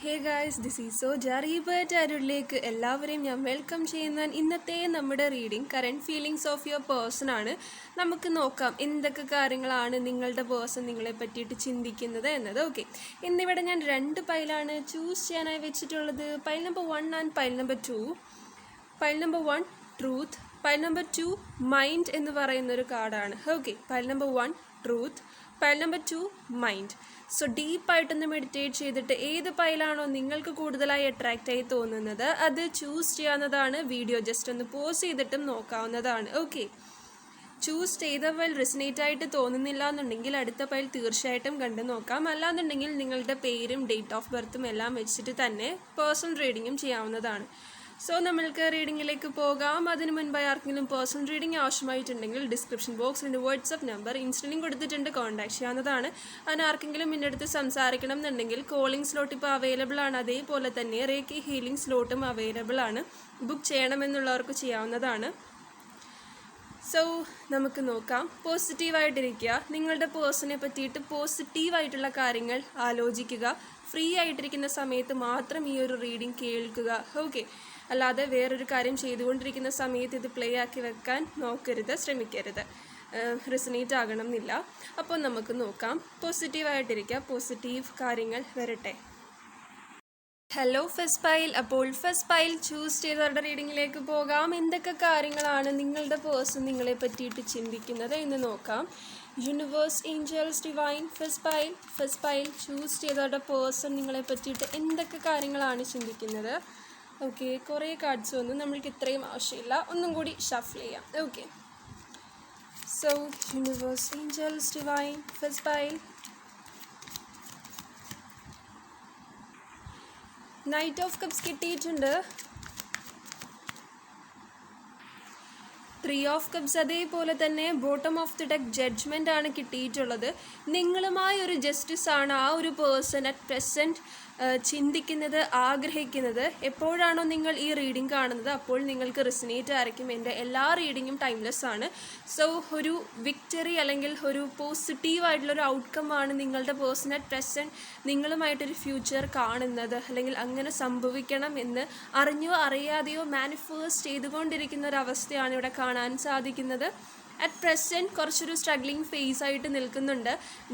Hey guys this is സോ ജറീബറ്റ് അരുളിലേക്ക് എല്ലാവരെയും ഞാൻ വെൽക്കം ചെയ്യുന്ന ഇന്നത്തെ നമ്മുടെ reading current feelings of your person ആണ്. നമുക്ക് നോക്കാം എന്തൊക്കെ കാര്യങ്ങളാണ് നിങ്ങളുടെ പേഴ്സൺ നിങ്ങളെ പറ്റിയിട്ട് ചിന്തിക്കുന്നത് എന്നത്. ഓക്കെ ഇന്നിവിടെ ഞാൻ രണ്ട് പൈലാണ് ചൂസ് ചെയ്യാനായി വെച്ചിട്ടുള്ളത്. Pile number one and pile number two pile number one truth pile number two mind എന്ന് പറയുന്നൊരു കാർഡാണ്. Okay pile number one truth pile number two mind so ഡീപ്പായിട്ടൊന്ന് meditate ചെയ്തിട്ട് ഏത് പൈലാണോ നിങ്ങൾക്ക് കൂടുതലായി അട്രാക്റ്റ് ആയി തോന്നുന്നത് അത് ചൂസ് ചെയ്യാവുന്നതാണ്. വീഡിയോ ജസ്റ്റ് ഒന്ന് പോസ് ചെയ്തിട്ടും നോക്കാവുന്നതാണ്. ഓക്കെ ചൂസ് ചെയ്ത പൈൽ റെസിനേറ്റ് ആയിട്ട് തോന്നുന്നില്ല എന്നുണ്ടെങ്കിൽ അടുത്ത പൈൽ തീർച്ചയായിട്ടും കണ്ടു നോക്കാം. അല്ലാന്നുണ്ടെങ്കിൽ നിങ്ങളുടെ പേരും ഡേറ്റ് ഓഫ് ബർത്തും എല്ലാം വെച്ചിട്ട് തന്നെ പേഴ്സണൽ റീഡിങ്ങും ചെയ്യാവുന്നതാണ്. സോ നമ്മൾക്ക് റീഡിങ്ങിലേക്ക് പോകാം. അതിന് മുൻപായി ആർക്കെങ്കിലും പേഴ്സണൽ റീഡിംഗ് ആവശ്യമായിട്ടുണ്ടെങ്കിൽ ഡിസ്ക്രിപ്ഷൻ ബോക്സിൽ എന്റെ വാട്സപ്പ് നമ്പർ ഇൻസ്റ്റലിംഗ് കൊടുത്തിട്ടുണ്ട്. കോൺടാക്ട് ചെയ്യാവുന്നതാണ്. അതിന് ആർക്കെങ്കിലും എന്റെ അടുത്ത് സംസാരിക്കണം എന്നുണ്ടെങ്കിൽ കോളിംഗ് സ്ലോട്ട് ഇപ്പോൾ അവൈലബിൾ ആണ്. അതേപോലെ തന്നെ റേക്കി ഹീലിംഗ് സ്ലോട്ടും അവൈലബിൾ ആണ്. ബുക്ക് ചെയ്യണമെന്നുള്ളവർക്ക് ചെയ്യാവുന്നതാണ്. സോ നമുക്ക് നോക്കാം. പോസിറ്റീവായിട്ടിരിക്കുക നിങ്ങളുടെ പേഴ്സണെ പറ്റിയിട്ട് പോസിറ്റീവായിട്ടുള്ള കാര്യങ്ങൾ ആലോചിക്കുക. ഫ്രീ ആയിട്ടിരിക്കുന്ന സമയത്ത് മാത്രം ഈ ഒരു റീഡിംഗ് കേൾക്കുക. ഓക്കെ അല്ലാതെ വേറൊരു കാര്യം ചെയ്തുകൊണ്ടിരിക്കുന്ന സമയത്ത് ഇത് പ്ലേ ആക്കി വെക്കാൻ നോക്കരുത് ശ്രമിക്കരുത്. റിസനേറ്റ് ആകണം എന്നില്ല അപ്പോൾ നമുക്ക് നോക്കാം. പോസിറ്റീവായിട്ടിരിക്കുക പോസിറ്റീവ് കാര്യങ്ങൾ വരട്ടെ. ഹലോ ഫസ്റ്റ് പൈൽ അപ്പോൾ ഫസ്റ്റ് പൈൽ ചൂസ് ചെയ്തവരുടെ റീഡിങ്ങിലേക്ക് പോകാം. എന്തൊക്കെ കാര്യങ്ങളാണ് നിങ്ങളുടെ പേഴ്സൺ നിങ്ങളെ പറ്റിയിട്ട് ചിന്തിക്കുന്നത് എന്ന് നോക്കാം. Universe angels divine first pile first pile choose ചെയ്തവരുടെ പേഴ്സൺ നിങ്ങളെ പറ്റിയിട്ട് എന്തൊക്കെ കാര്യങ്ങളാണ് ചിന്തിക്കുന്നത്? ഓക്കെ കുറേ കാർഡ്സ് വന്നു. നമ്മൾക്ക് ഇത്രയും ആവശ്യമില്ല. ഒന്നും കൂടി ഷഫിൾ ചെയ്യാം. Okay so universe angels divine by knight of cups കിട്ടിയിട്ടുണ്ട്. ത്രീ ഓഫ് കപ്സ് അതേപോലെ തന്നെ bottom of the deck judgement ആണ് കിട്ടിയിട്ടുള്ളത്. നിങ്ങളുമായി ഒരു ജസ്റ്റിസ് ആണ് ആ ഒരു പേഴ്സൺ അറ്റ് പ്രസന്റ് ചിന്തിക്കുന്നത് ആഗ്രഹിക്കുന്നത് എപ്പോഴാണോ നിങ്ങൾ ഈ റീഡിംഗ് കാണുന്നത് അപ്പോൾ നിങ്ങൾക്ക് റിസനേറ്റ് ആയിരിക്കും. എന്റെ എല്ലാ റീഡിങ്ങും ടൈംലെസ് ആണ്. സോ ഒരു വിക്ടറി അല്ലെങ്കിൽ ഒരു പോസിറ്റീവ് ഒരു ഔട്ട്കം ആണ് നിങ്ങളുടെ പേഴ്സണൽ പ്രസന്റ് നിങ്ങളുമായിട്ടൊരു ഫ്യൂച്ചർ കാണുന്നത്. അല്ലെങ്കിൽ അങ്ങനെ സംഭവിക്കണം എന്ന് അറിഞ്ഞോ അറിയാതെയോ മാനിഫേസ്റ്റ് ചെയ്തുകൊണ്ടിരിക്കുന്ന ഒരു അവസ്ഥയാണ് ഇവിടെ കാണാൻ സാധിക്കുന്നത്. അറ്റ് പ്രസന്റ് കുറച്ചൊരു സ്ട്രഗ്ലിംഗ് ഫേസ് ആയിട്ട് നിൽക്കുന്നുണ്ട്.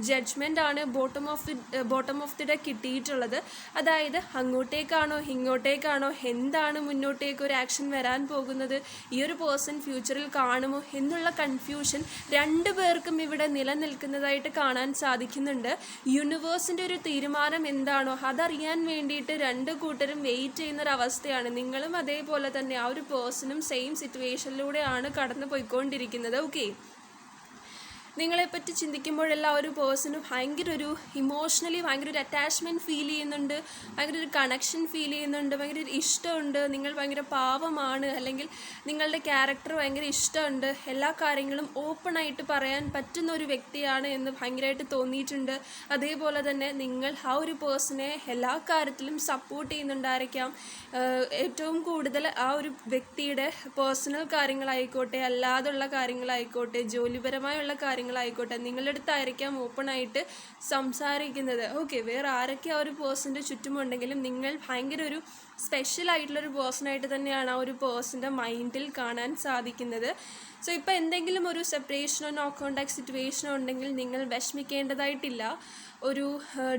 ജഡ്ജ്മെന്റ് ആണ് bottom of the bottom of the day കിട്ടിയിട്ടുള്ളത്. അതായത് അങ്ങോട്ടേക്കാണോ ഇങ്ങോട്ടേക്കാണോ എന്താണ് മുന്നോട്ടേക്ക് ഒരു ആക്ഷൻ വരാൻ പോകുന്നത് ഈ ഒരു പേഴ്സൺ ഫ്യൂച്ചറിൽ കാണുമോ എന്നുള്ള കൺഫ്യൂഷൻ രണ്ടു പേർക്കും ഇവിടെ നിലനിൽക്കുന്നതായിട്ട് കാണാൻ സാധിക്കുന്നുണ്ട്. യൂണിവേഴ്സിന്റെ ഒരു തീരുമാനം എന്താണോ അതറിയാൻ വേണ്ടിയിട്ട് രണ്ട് കൂട്ടരും വെയിറ്റ് ചെയ്യുന്ന ഒരു അവസ്ഥയാണ്. നിങ്ങളും അതേപോലെ തന്നെ ആ ഒരു പേഴ്സണും സെയിം സിറ്റുവേഷനിലൂടെയാണ് കടന്നു പോയിക്കൊണ്ടിരിക്കുന്നത് ഓക്കെ നിങ്ങളെപ്പറ്റി ചിന്തിക്കുമ്പോഴെല്ലാം ഒരു പേഴ്സണ് ഭയങ്കര ഒരു ഇമോഷണലി ഭയങ്കര ഒരു അറ്റാച്ച്മെന്റ് ഫീൽ ചെയ്യുന്നുണ്ട് ഭയങ്കര ഒരു കണക്ഷൻ ഫീൽ ചെയ്യുന്നുണ്ട് ഭയങ്കര ഒരു ഇഷ്ടമുണ്ട് നിങ്ങൾ ഭയങ്കര പാവമാണ് അല്ലെങ്കിൽ നിങ്ങളുടെ ക്യാരക്ടർ ഭയങ്കര ഇഷ്ടമുണ്ട് എല്ലാ കാര്യങ്ങളും ഓപ്പണായിട്ട് പറയാൻ പറ്റുന്ന ഒരു വ്യക്തിയാണ് എന്ന് ഭയങ്കരമായിട്ട് തോന്നിയിട്ടുണ്ട്. അതേപോലെ തന്നെ നിങ്ങൾ ആ ഒരു പേഴ്സണെ എല്ലാ കാര്യത്തിലും സപ്പോർട്ട് ചെയ്യുന്നുണ്ടായിരിക്കാം. ഏറ്റവും കൂടുതൽ ആ ഒരു വ്യക്തിയുടെ പേഴ്സണൽ കാര്യങ്ങളായിക്കോട്ടെ അല്ലാതുള്ള കാര്യങ്ങളായിക്കോട്ടെ ജോലിപരമായുള്ള കാര്യങ്ങൾ കാര്യങ്ങളായിക്കോട്ടെ നിങ്ങളുടെ അടുത്തായിരിക്കാം ഓപ്പൺ ആയിട്ട് സംസാരിക്കുന്നത്. ഓക്കെ വേറെ ആരൊക്കെ ആ ഒരു പേഴ്സന്റെ ചുറ്റുമുണ്ടെങ്കിലും നിങ്ങൾ ഭയങ്കര ഒരു സ്പെഷ്യൽ ആയിട്ടുള്ള ഒരു പേഴ്സണായിട്ട് തന്നെയാണ് ആ ഒരു പേഴ്സന്റെ മൈൻഡിൽ കാണാൻ സാധിക്കുന്നത്. സോ ഇപ്പോൾ എന്തെങ്കിലും ഒരു സെപ്പറേഷനോ നോ കോണ്ടാക്ട് സിറ്റുവേഷനോ ഉണ്ടെങ്കിൽ നിങ്ങൾ വിഷമിക്കേണ്ടതായിട്ടില്ല. ഒരു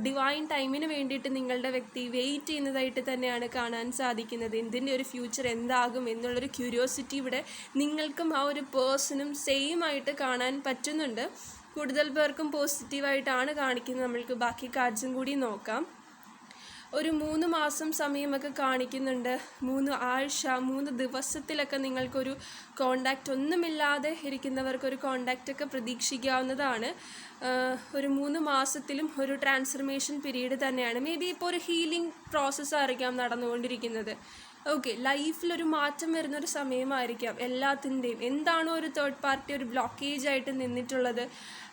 ഡിവൈൻ ടൈമിന് വേണ്ടിയിട്ട് നിങ്ങളുടെ വ്യക്തി വെയിറ്റ് ചെയ്യുന്നതായിട്ട് തന്നെയാണ് കാണാൻ സാധിക്കുന്നത്. ഇതിന്റെ ഒരു ഫ്യൂച്ചർ എന്താകും എന്നുള്ളൊരു ക്യൂരിയോസിറ്റി ഇവിടെ നിങ്ങൾക്കും ആ ഒരു പേഴ്സണും സെയിം ആയിട്ട് കാണാൻ പറ്റുന്നുണ്ട്. കൂടുതൽ പേർക്കും പോസിറ്റീവായിട്ടാണ് കാണിക്കുന്നത്. നമ്മൾക്ക് ബാക്കി കാർഡ്സും കൂടി നോക്കാം. ഒരു മൂന്ന് മാസം സമയമൊക്കെ കാണിക്കുന്നുണ്ട്. മൂന്ന് ആഴ്ച മൂന്ന് ദിവസത്തിലൊക്കെ നിങ്ങൾക്കൊരു കോണ്ടാക്റ്റ് ഒന്നുമില്ലാതെ ഇരിക്കുന്നവർക്കൊരു കോണ്ടാക്റ്റൊക്കെ പ്രതീക്ഷിക്കാവുന്നതാണ്. ഒരു മൂന്ന് മാസത്തിലും ഒരു ട്രാൻസ്ഫർമേഷൻ പീരീഡ് തന്നെയാണ്. മേ ബി ഇപ്പോൾ ഒരു ഹീലിംഗ് പ്രോസസ്സായിരിക്കാം നടന്നുകൊണ്ടിരിക്കുന്നത്. ഓക്കെ ലൈഫിലൊരു മാറ്റം വരുന്ന ഒരു സമയമായിരിക്കാം എല്ലാത്തിന്റെയും. എന്താണോ ഒരു തേർഡ് പാർട്ടി ഒരു ബ്ലോക്കേജ് ആയിട്ട് നിന്നിട്ടുള്ളത്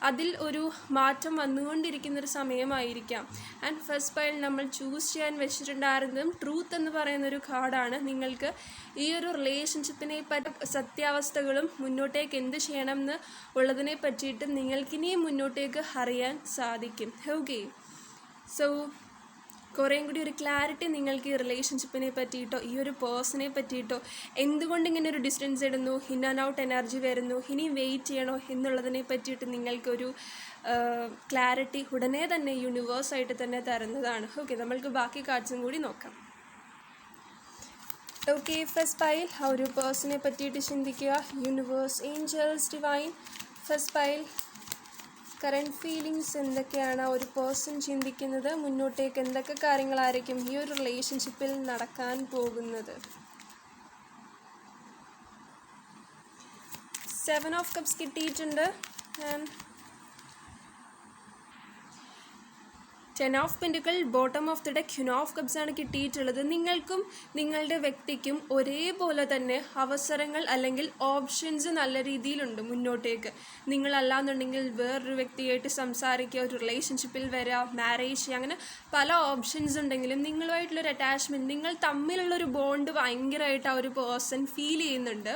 അതിൽ ഒരു മാറ്റം വന്നുകൊണ്ടിരിക്കുന്ന ഒരു സമയമായിരിക്കാം. ആൻഡ് ഫസ്റ്റ് പൈൽ നമ്മൾ ചൂസ് ചെയ്യാൻ വെച്ചിട്ടുണ്ടായിരുന്നതും ട്രൂത്ത് എന്ന് പറയുന്ന ഒരു കാർഡാണ്. നിങ്ങൾക്ക് ഈ ഒരു റിലേഷൻഷിപ്പിനെ പറ്റി സത്യാവസ്ഥകളും മുന്നോട്ടേക്ക് എന്ത് ചെയ്യണം എന്ന് ഉള്ളതിനെ പറ്റിയിട്ടും നിങ്ങൾക്കിനിയും മുന്നോട്ടേക്ക് അറിയാൻ സാധിക്കും. ഓക്കെ സോ കുറേയും കൂടി ഒരു ക്ലാരിറ്റി നിങ്ങൾക്ക് ഈ റിലേഷൻഷിപ്പിനെ പറ്റിയിട്ടോ ഈ ഒരു പേഴ്സണെ പറ്റിയിട്ടോ എന്തുകൊണ്ട് ഇങ്ങനെ ഒരു ഡിസ്റ്റൻസ് ഇടുന്നു ഹിൻ ആൻഡ് ഔട്ട് എനർജി വരുന്നു ഇനി വെയിറ്റ് ചെയ്യണോ എന്നുള്ളതിനെ പറ്റിയിട്ട് നിങ്ങൾക്കൊരു ക്ലാരിറ്റി ഉടനെ തന്നെ യൂണിവേഴ്സായിട്ട് തന്നെ തരുന്നതാണ്. ഓക്കെ നമ്മൾക്ക് ബാക്കി കാർഡ്സും കൂടി നോക്കാം. ഓക്കെ ഫസ്റ്റ് പൈൽ ആ ഒരു പേഴ്സണെ പറ്റിയിട്ട് ചിന്തിക്കുക. Universe angels divine first pile current feelings എന്തൊക്കെയാണ്? ഒരു പേഴ്സൺ ചിന്തിക്കുന്നത് മുന്നോട്ടേക്ക് എന്തൊക്കെ കാര്യങ്ങളായിരിക്കും ഈ ഒരു റിലേഷൻഷിപ്പിൽ നടക്കാൻ പോകുന്നത്? സെവൻ ഓഫ് കപ്സ് കിട്ടിയിട്ടുണ്ട്. And ten of പെന്റുകൾ bottom of the deck queen of cups ആണ് കിട്ടിയിട്ടുള്ളത്. നിങ്ങൾക്കും നിങ്ങളുടെ വ്യക്തിക്കും ഒരേപോലെ തന്നെ അവസരങ്ങൾ അല്ലെങ്കിൽ ഓപ്ഷൻസ് നല്ല രീതിയിലുണ്ട് മുന്നോട്ടേക്ക്. നിങ്ങളല്ലാന്നുണ്ടെങ്കിൽ വേറൊരു വ്യക്തിയായിട്ട് സംസാരിക്കുക ഒരു റിലേഷൻഷിപ്പിൽ വരിക മാരേജ് ചെയ്യുക അങ്ങനെ പല ഓപ്ഷൻസ് ഉണ്ടെങ്കിലും നിങ്ങളുമായിട്ടുള്ളൊരു അറ്റാച്ച്മെന്റ് നിങ്ങൾ തമ്മിലുള്ളൊരു ബോണ്ട് ഭയങ്കരമായിട്ട് ആ ഒരു പേഴ്സൺ ഫീൽ ചെയ്യുന്നുണ്ട്.